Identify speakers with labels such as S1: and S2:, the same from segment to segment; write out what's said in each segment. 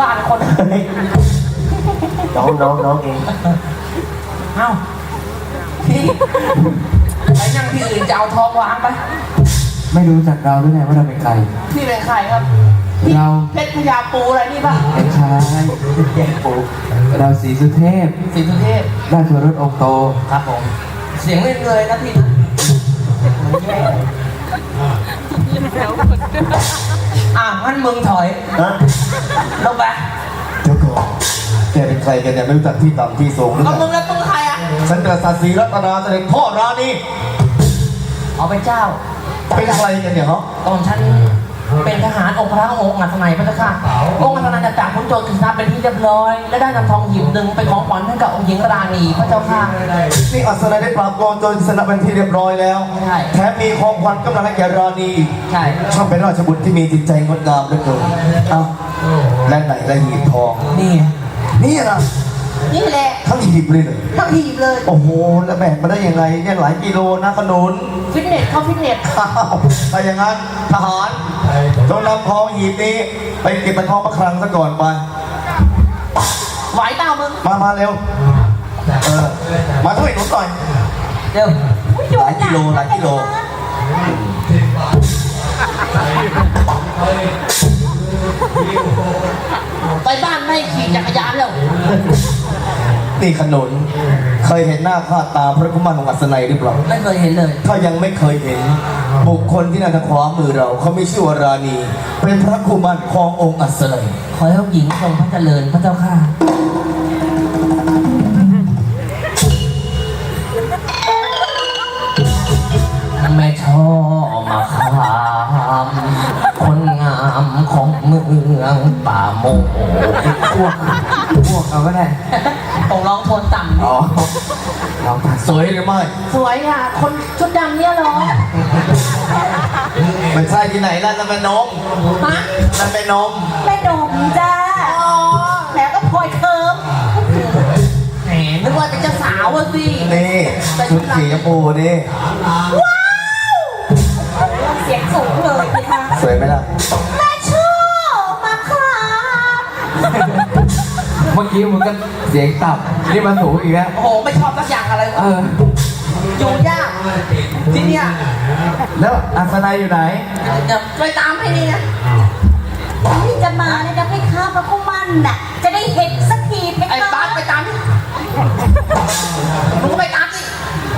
S1: บ้านคน
S2: น้องน้องน้องเอง
S1: เอ้าพี่ไปนั่งที่อื่นจะเอาทองวางไป
S2: ไม่รู้จักเราหรือไงว่าเราเป็นใคร
S1: พี่เป็นใครครับพี่
S2: เรา
S1: เพชรพญาปูอะไรนี่ป่ะ
S2: ไม่ใช่แย่งปูเราสีสุเทพ
S1: สิสุเทพ
S2: ราชรถองค์โต
S1: ครับผม เสียงเล่นเลยนะพี่นะ อะงั้นมึงถอย
S3: นะ
S1: ลงไป
S3: เดี๋ยวก่อนแกเป็นใครกันเนี่ยไม่รู้จักที่ต่ำที่สูงหรือ
S1: ก็
S3: ไง
S1: มึงแล้วมึงใครอะ
S3: ฉันกษัตริย์ศรีรัตนาเสด็จพ่อรานี
S1: เอาไปเจ้า
S3: เป็นใครกันเนี่ยฮะ
S1: ตอนฉัน เป็นทหารองค์พระองค์อัศนัยพระเจ้าค่ะองค์อัศนัยจะจากพ้นโจรกฤษณะเป็นที่เรียบร้อย และได้นำทองหยิบหนึ่งไปของขวัญให้กับองค์หญิงราณีพระเจ้าค่ะ
S3: นี่อัศนัยได้ปราบกรจนชนะเป็นที่เรียบร้อยแล้ว
S1: ใช่
S3: แถมมีของขวัญกำลังให้แกรานีอีก
S1: ใช่
S3: ช่างเป็นราชบุตรที่มีจิตใจงดงามเหลือเกินเอ้าและไหนละหีบทอง
S1: นี่
S3: นี่นะ
S1: นี่แหละ
S3: ทั้งหีบเลยเหรอ
S1: ทั้งทีมเลย
S3: โอ้โห แล้วแบกมาได้ยังไงเนี่ยหลายกิโลนะขนุน
S1: ฟิตเนสเข้าฟิตเนส
S3: อ้าวถ้าอย่างนั้นทหาร จงนำทองหีบนี้ ไปเก็บเป็นทองประคลังซะก่อนไป
S1: ไหวเปล่ามึง
S3: มามาเร็ว เออ มาช่วยหนูต่อย
S1: เร็ว
S3: หลายกิโลหลายกิโล
S1: ไปบ้านไม่ขี่จักรยานแล้ว
S3: นี่ขนุน เคยเห็นหน้าค่าตาพระกุมารของอัศนัยหรือเปล่า
S1: ไม่เคยเห็นเลย
S3: ถ้ายังไม่เคยเห็น บุคคลที่นั่งทางขวามือเราเขาไม่ชื่อว่าราณี เป็นพระกุมารขององค์อัศนัย
S1: ขอให้องค์หญิงทรงพระเจริญพระเจ้าค่ะ แม่ชอบมาคามคนงามของเมืองป่าโมก
S2: พวกพวกเอาก็ได้
S1: ต้องร้องโทนต่ำ
S2: อ๋อ เราผ่าน
S3: สวยหรือไม่
S1: สวยอะ คนชุดดำเนี่ยเหรอ
S3: ไม่ใช่ที่ไหนล่ะนั่นเป็นนม
S1: ฮะ
S3: นั่นเป็นนม
S4: แม่ดมจ้า
S1: อ๋อ
S4: แล้วก็พลอยเคิร์ม
S1: แหมนึกว่าเป็นเจ้าสาวอะสิ
S3: นี่ชุดสีชมพูนี่
S4: เสียงสูงเลยพี่คะ
S3: สวยไหมล่ะ
S4: แม่ชอบมาค่ะ
S2: เมื่อกี้มันก็เสียงต่ำนี่มันสูงอีกแล้ว
S1: โอ้โหไม่ชอบสักอย่าง อะไร
S2: เอ
S1: วะ
S2: อ
S1: อยู่ยากที่เนี่ย
S2: แล้วอัศนัยอยู่ไหน
S1: เดี๋ยวไปตามให้นี่นะ
S4: ที่จะมาเนี่ยนะพี่คะพระกุมันน่ะ จะได้เห็นสักทีไหม
S1: ไอ้
S4: คะ
S1: บ้านไปตามดิมึงก็ไปตามสิ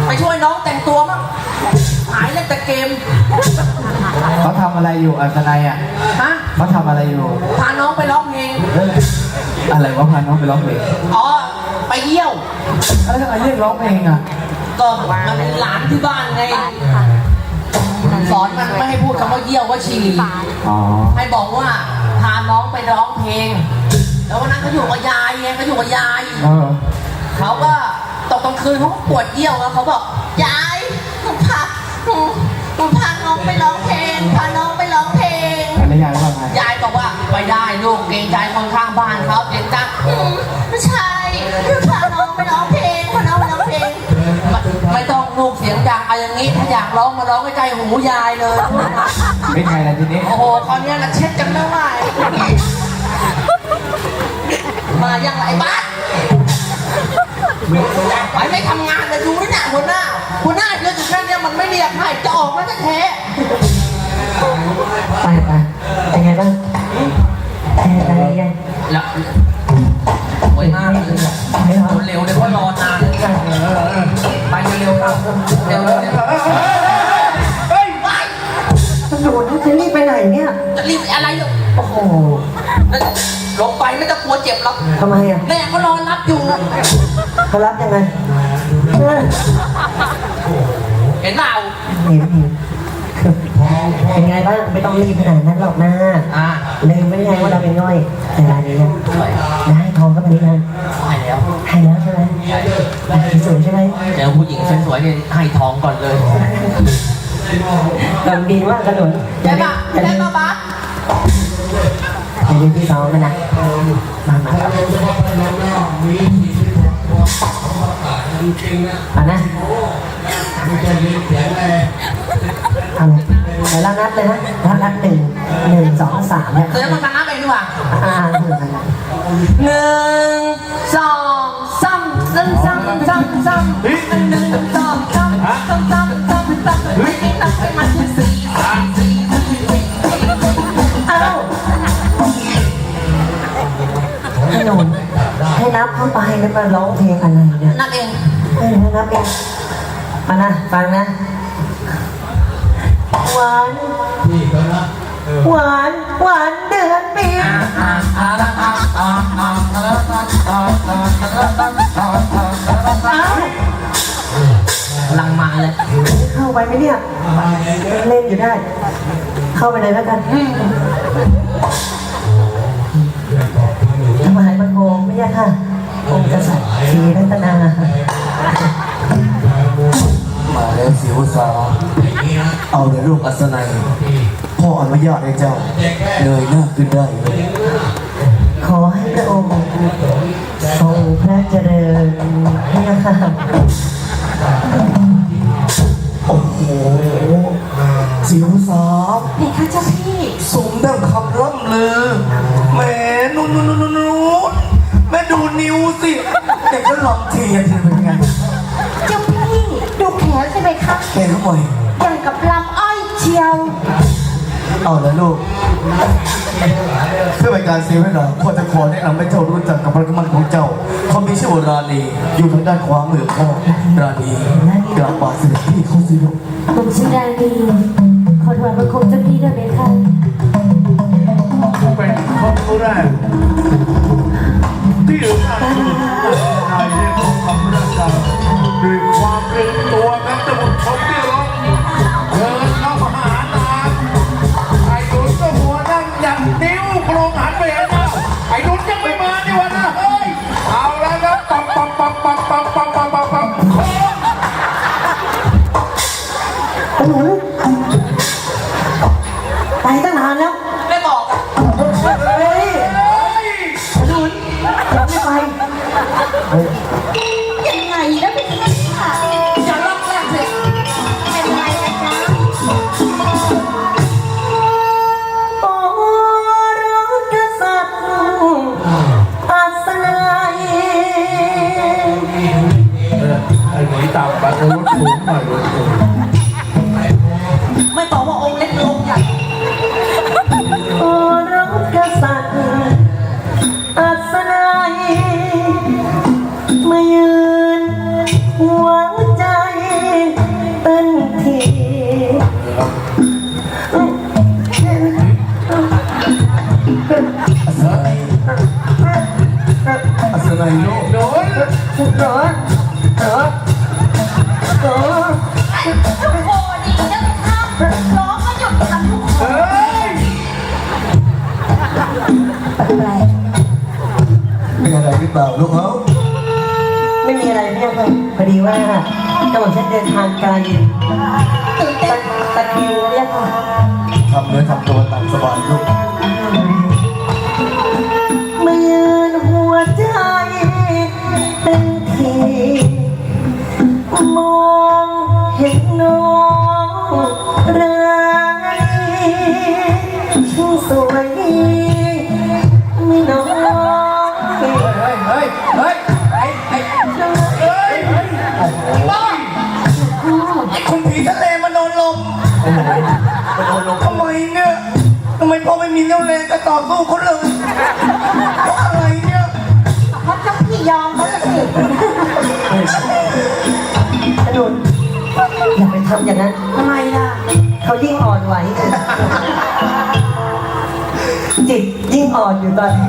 S1: ไปช่วยน้องแต่งตัวมั้งหายเล่นแต่เกม
S2: เขาทำอะไรอยู่อัศนัยอะ
S1: ฮะ
S2: เขาทำอะไรอยู่
S1: พาน้องไปร้องเพลง
S2: เอ้ยอะไรวะพาน้องไปร้องเพลง
S1: อ๋อไปเยี่ยว
S2: แล้วทำไมเรียกร้องเพลงอะ
S1: ก็มันเป็นหลานที่บ้านไง สอนมันไม่ให้พูดคำว่าเยี่ยวว่าฉี่
S2: อ๋อ
S1: ให้บอกว่าพาน้องไปร้องเพลง แล้ววันนั้นเขาอยู่กับยายไงเขาอยู่กับยาย
S2: เออ
S1: เขาก็ตกกลางคืนเขาก็ปวดเยี่ยวแล้วเขาบอกยายหนูพาหนูหนูพาน้องไปร้องเพลงพาน้องไปร้องเพลง
S2: แล้วยายว่าไง
S1: ยายบอกว่าไปได้ลูกเกรงใจคนข้างบ้านเขาเกรงใจอืมไม่ใช่พาน้ นี้ถ้าอยากร้องมาร้องใกล้ๆหูยายเลย
S2: เป็นไงล่ะทีนี้
S1: โอ้โหคราวเนี้ยละเช็ดกันไม่ไหวมายังไรบ้านไปไม่ทำงานเลยดูนี่น่ะหัวหน้า หัวหน้าเยอะอยู่แค่เนี้ยมันไม่เรียกให้จะออกมาจะแท้
S5: ไปไปเป็นไงบ้างเป็นไงยัง
S1: แล้ว ไปเร็วๆครับเร็วๆเร็วๆเฮ้ยไป
S5: ตำรวจจะรีบไปไหนเนี่ย
S1: จะรีบอะไรอยู่
S5: โอ้โห
S1: ลงไปไม่ต้องกลัวเจ็บหรอก
S5: ทำไมอะ
S1: แม่ก็รอรับอยู่
S5: เขารับยังไงเออ
S1: เห็นเปล่า
S5: เห็นเห็น เป็นไงบ้างไม่ต้องรีบขนาดนั้นหรอกนะ
S1: อ่า
S5: ลืมไม่ได้ไงว่าเราเป็นง่อยแต่รายนี้นะได้ทองก็ไปนี่นะ
S1: ไปแล้ว
S5: ให้แล้วใช่ไหมได้สวยใช่ไหม
S1: เจอผู้หญิงสวยๆเนี่ยให้ทองก่อนเลย
S5: กำดีว่ากระโดดอ
S1: ได้
S5: ย่าลื
S1: ปะ
S5: มอย่า
S1: ได้
S5: ลืม
S1: ปะบัส
S5: อย่าลืมที่ซ้อมกันนะมามาครับเอานะเอาเลยเดี๋ย วเรานับเลยนะนับนับหนึ่งหนึ่งสองสามเนี่ย
S1: เธอมาตามไอ้หนูว่ะ
S5: อ่า
S1: หนึ่งสองสามสามสามสามสามหนึ่งสองสามสามสามสามสามไม่ได้นับให้มันถึงสี่สี่สี่สี่
S5: เอ้าขนมให้นับเข้าไปแล้วมาร้องเพลงอะไรเนี่ย
S1: นับเอง
S5: ให้นับเองมานะฟังนะ หวานหวานหวานเดือนปีเอ้า
S1: กำลังมาเลย
S5: เข้าไปไหมเนี่ยเล่นอยู่ได้ เข้าไปเลยแล้วกันถวายบังคมไม่ยากค่ะองค์กษัตริย์ศรีรัตนา
S3: มาแล้วสิวสา เอาในลูกอัศนัยพ่ออนุญาตให้เจ้าเงยหน้าขึ้นได้เลย
S5: ขอให้พระองค์ทรงพระเจริญพระยาค่ะ
S3: โอ้โหสิวสา
S4: เพคะเจ้าพี่
S3: สมดังคำล่ำลือแหมนู่นนู่นนู่นนู่นนู่นแม่ดูนิ้วสิเด็กก็ลองเทียนเป็นไง
S4: เจ้าพี่ดูแขนใช่ไหมคะ
S3: แกทำไม
S4: อย่าง กับลำอ้อยเชียว
S3: เอาแล้วลูก เพื่อเป็นการเสียเวลาพ่อจะขอแนะนำให้เจ้ารู้จักกับพระกมันของเจ้า เขามีชื่อว่าราณีอยู่ทางด้านขวามือพ่อราณีกราบบาทเสด็จพี่เขาสิลูก
S4: ผมชื่อดานีขอถวายบังคมเจ้าพี่ด้วยไหมคะ
S2: เป็นคนแรกที่รู้จักนายเรียกของคำราชาด้วยความเป็นตัวกันจะหมดคน Thank you. มีอะไร
S5: ห
S1: รื
S5: อ
S1: เป
S3: ล่าลูกเขา
S5: ไม่มีอะไรพี่ค่ะพอดีว่ากำลังฉันเดินทางกล
S4: ตะ
S5: ตะคิวเนี่ยค่ะ
S3: ทำเนื้อทำตัวตามสบายลูก ต่อสู้เขาเลยเพราะอะไรเนี่ย
S4: เพราะเจ้าพี่ยอมเขาละสิ
S5: กระโดดอย่าไปทำอย่างนั้น
S4: ทำไมล่ะ
S5: เขายิ่งอ่อนไหวจิตยิ่งอ่อนอยู่ตอนนี้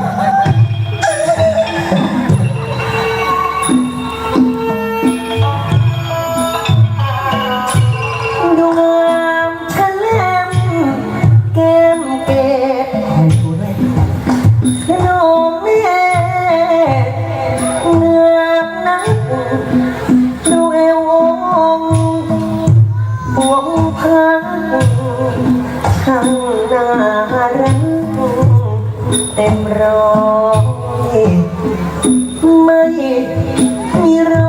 S5: ช่างน่ารักเต็มร้อยไม่มีรอ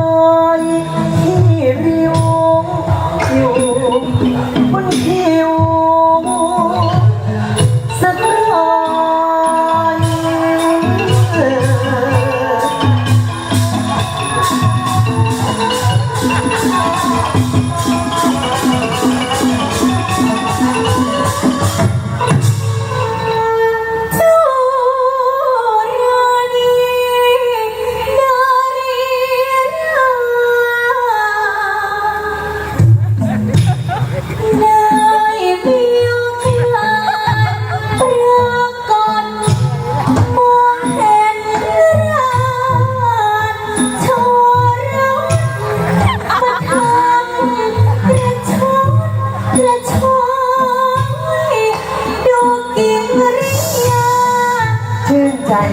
S4: 加